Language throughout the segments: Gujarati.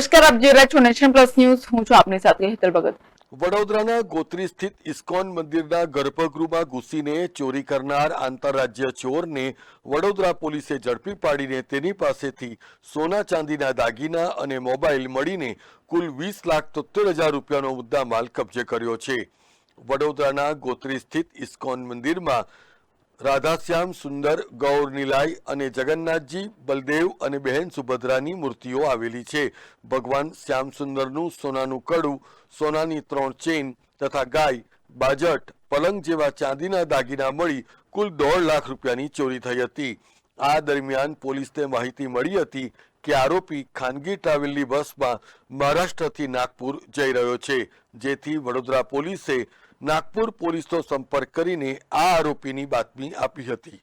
નમસ્કાર, આપ જોઈ રહ્યા છો નેશન પ્લસ ન્યૂઝ. હું છું આપની સાથે હેતલ ભગત. વડોદરાના ગોત્રી સ્થિત ઇસ્કોન મંદિરના ગર્ભગૃહમાં ઘૂસીને ચોરી કરનાર આંતરરાજ્ય ચોરને વડોદરા પોલીસે ઝડપી પાડીને તેની પાસેથી સોના ચાંદીના દાગીના અને મોબાઈલ મળીને કુલ વીસ લાખ તોતેર હજાર રૂપિયાનો મુદ્દામાલ કબજે કર્યો છે. વડોદરાના ગોત્રી સ્થિત ઇસ્કોન મંદિરમાં રાધાશ્યામ, સુંદર, ગૌર, નિલાય અને જગન્નાથજી, બલદેવ અને બહેન સુભદ્રાની મૂર્તિઓ આવેલી છે. ભગવાન શ્યામ સુંદરનું સોનાનું કડું, સોનાની ત્રણ ચેન તથા ગાય, બાજટ, પલંગ જેવા ચાંદીના દાગીના મળી કુલ દોઢ લાખ રૂપિયાની ચોરી થઈ હતી. આ દરમિયાન પોલીસને માહિતી મળી હતી કે આરોપી ખાનગી ટ્રાવેલની બસમાં મહારાષ્ટ્રથી નાગપુર જઈ રહ્યો છે, જેથી વડોદરા પોલીસે નાગપુર પોલીસનો સંપર્ક કરીને આ આરોપીની બાતમી આપી હતી.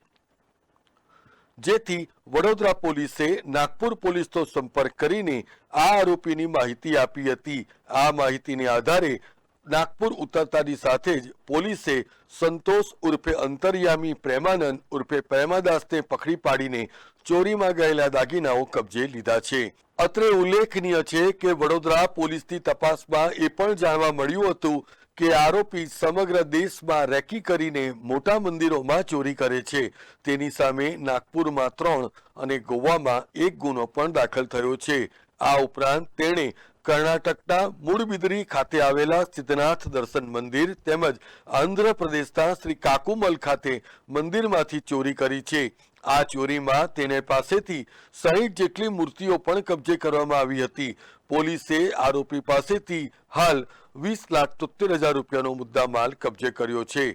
જેથી વડોદરા પોલીસે નાગપુર પોલીસનો સંપર્ક કરીને આ આરોપીની માહિતી આપી હતી. આ માહિતીને આધારે નાગપુર ઉતરતાની સાથે જ પોલીસે સંતોષ ઉર્ફે અંતર્યામી પ્રેમાનંદ ઉર્ફે પ્રેમાદાસને પકડી પાડીને ચોરીમાં ગયેલા દાગીનાઓ કબજે લીધા છે. અત્રે ઉલ્લેખનીય છે કે વડોદરા પોલીસની તપાસમાં એ પણ જાણવા મળ્યું હતું કે આરોપી સમગ્ર દેશમાં રેકી કરીને મોટા મંદિરોમાં ચોરી કરે છે. તેની સામે નાગપુરમાં ત્રણ અને ગોવામાં એક ગુનો પણ દાખલ થયો છે. આ ઉપરાંત તેણે કર્ણાટકના મૂળબિદરી ખાતે આવેલા સિદ્ધનાથ દર્શન મંદિર તેમજ આંધ્રપ્રદેશના શ્રી કાકુમલ ખાતે મંદિરમાંથી ચોરી કરી છે. આ ચોરીમાં તેને પાસેથી સાહીઠ જેટલી મૂર્તિઓ પણ કબજે કરવામાં આવી હતી. પોલીસે આરોપી પાસેથી હાલ વીસ લાખ તોતેર હજાર રૂપિયાનો મુદ્દા માલ કબજે કર્યો છે.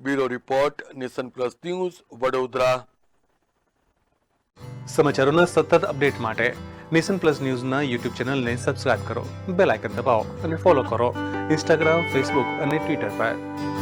Bureau report, nation plus news, Vadodara. સમાચારોના સતત અપડેટ માટે નેશન પ્લસ ન્યૂઝના યુટ્યુબ ચેનલને સબસ્ક્રાઇબ કરો, બેલ આઇકન દબાવો અને ફોલો કરો. ઇન્સ્ટાગ્રામ, ફેસબુક અને ટ્વિટર પર.